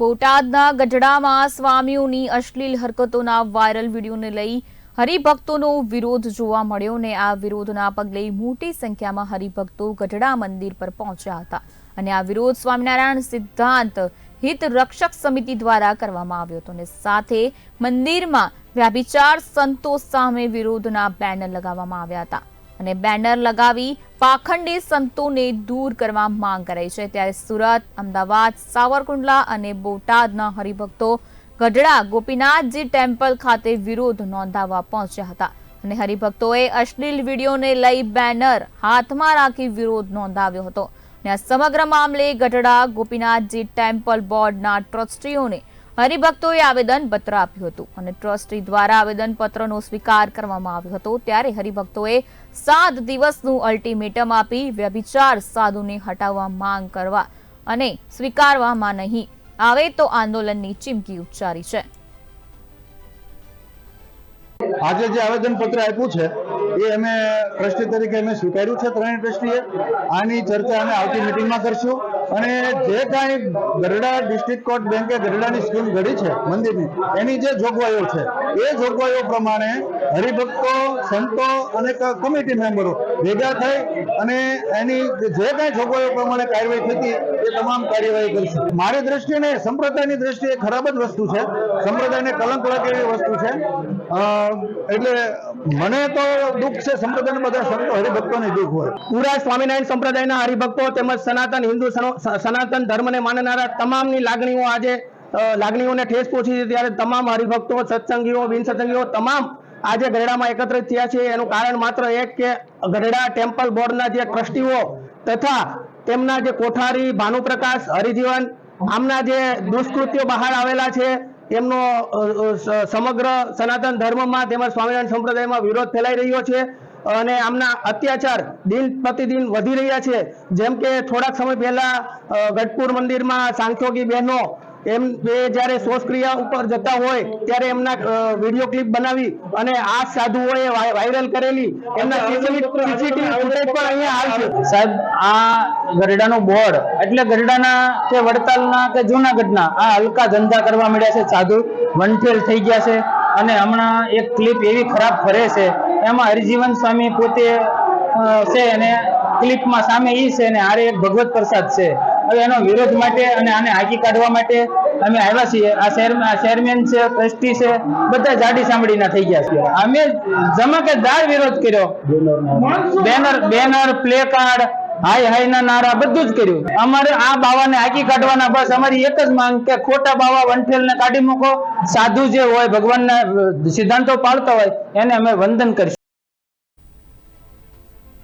બોટાદના ગઢડામાં સ્વામીઓની અશ્લીલ હરકતોના વાયરલ વિડીયોને લઈ હરિભક્તોનો વિરોધ જોવા મળ્યો ને આ વિરોધના પગલે મોટી સંખ્યામાં હરિભક્તો ગઢડા મંદિર પર પહોંચ્યા હતા. અને આ વિરોધ સ્વામિનારાયણ સિદ્ધાંત હિત રક્ષક સમિતિ દ્વારા કરવામાં આવ્યો હતો અને સાથે મંદિરમાં વ્યાભિચાર સંતોષ સામે વિરોધના બેનર લગાવવામાં આવ્યા હતા. અને બેનર લગાવી પાખંડી સંતોને દૂર કરવા માંગ કરાઈ છે. ત્યારે સુરત, અમદાવાદ, સાવરકુંડલા અને બોટાદના હરિભક્તો ગઢડા ગોપીનાથજી ટેમ્પલ ખાતે વિરોધ નોંધાવવા પહોંચ્યા હતા. અને હરિભક્તોએ અશ્લીલ વિડીયોને લઈ બેનર હાથમાં રાખી વિરોધ નોંધાવ્યો હતો. અને આ સમગ્ર મામલે ગઢડા ગોપીનાથજી ટેમ્પલ બોર્ડના ટ્રસ્ટીઓને હરિભક્તોએ આવેદન પત્ર આપ્યું હતું અને ટ્રસ્ટી દ્વારા આવેદન પત્રનો સ્વીકાર કરવામાં આવ્યો હતો ત્યારે હરિભક્તોએ સાત દિવસનું અલ્ટિમેટમ આપી વ્યભિચાર સાધુને હટાવવા માંગ કરવા અને સ્વીકારવામાં નહીં આવે તો આંદોલનની ચીમકી ઉચ્ચારી છે. આજે જે આવેદન પત્ર આપ્યું છે, એ અમે ટ્રસ્ટી તરીકે અમે સ્વીકાર્યું છે ત્રણેય ટ્રસ્ટીએ. આની ચર્ચા અમે આવતી મિટિંગમાં કરશું. અને જે કાંઈ ગરડા ડિસ્ટ્રિક્ટ કોર્ટ બેંકે ગરડાની સ્કીમ ઘડી છે, મંદિરની, એની જે જોગવાઈઓ છે, એ જોગવાઈઓ પ્રમાણે હરિભક્તો, સંતો અને કમિટી મેમ્બરો ભેગા થઈ અને એની જે કાંઈ જોગવાઈઓ પ્રમાણે કાર્યવાહી થતી એ તમામ કાર્યવાહી કરશું. મારી દ્રષ્ટિએ ને સંપ્રદાયની દ્રષ્ટિએ ખરાબ જ વસ્તુ છે. સંપ્રદાયને કલંક લાગે એવી વસ્તુ છે. એટલે મને તો દુઃખ છે સંપ્રદાયના બધા સંતો હરિભક્તોને દુઃખ હોય. પૂરા સ્વામિનારાયણ સંપ્રદાયના હરિભક્તો તેમજ સનાતન હિન્દુ સનાતન ધર્મને માનનારા તમામની લાગણીઓ આજે લાગણીઓને ઠેસ પહોંચી છે ત્યારે તમામ હરિભક્તો સત્સંગીઓ બિન સત્સંગીઓ તમામ આજે ગઢડામાં એકત્રિત થયા છે. એનું કારણ માત્ર એક કે ગઢડા ટેમ્પલ બોર્ડના જે ટ્રસ્ટીઓ તથા તેમના જે કોઠારી, ભાનુપ્રકાશ, હરિજીવન, આમના જે દુષ્કૃત્યો બહાર આવેલા છે સ- સમગ્ર સનાતન ધર્મમાં તેમજ સ્વામિનારાયણ સંપ્રદાયમાં વિરોધ ફેલાઈ રહ્યો છે અને આમના અત્યાચાર દિન પ્રતિદિન વધી રહ્યા છે. જેમ કે થોડાક સમય પહેલા ગઢપુર મંદિરમાં સાંખ્યોગી બહેનો એમ એ જ્યારે શોષક્રિયા ઉપર જતા હોય ત્યારે એમના વીડિયો ક્લિપ બનાવી અને આ સાધુઓએ વાયરલ કરેલી. એમના સીસીટીવી ફૂટેજ પણ અહીંયા છે. સાહેબ આ ગરડાનું બોર્ડ એટલે ગરડાના કે વડતાલના કે જૂનાગઢના આ હલકા ધંધા કરવા મળ્યા છે સાધુ. વનફેલ થઈ ગયા છે અને હમણાં એક ક્લિપ એવી ખરાબ ફરે છે. એમાં હરિજીવન સ્વામી પોતે છે અને ક્લિપમાં સામે ઈ છે અને હારે એક ભગવત પ્રસાદ છે. હવે એનો વિરોધ માટે અને આને હાકી કાઢવા માટે અમે આવ્યા છીએ. આ ચેરમેન છે ટ્રસ્ટી છે, બધા જાડી સાંભળીના થઈ ગયા છે અમે જમાકેદાર વિરોધ કર્યો. બેનર બેનર પ્લે કાર્ડ હાય હાય ના નારા બધું જ કર્યું. અમારે આ બાવાને હાકી કાઢવાના બસ અમારી એક જ માંગ કે ખોટા બાવા વંઠેલ ને કાઢી મૂકો. સાધુ જે હોય, ભગવાનના ના સિદ્ધાંતો પાળતા હોય, એને અમે વંદન કરીશું.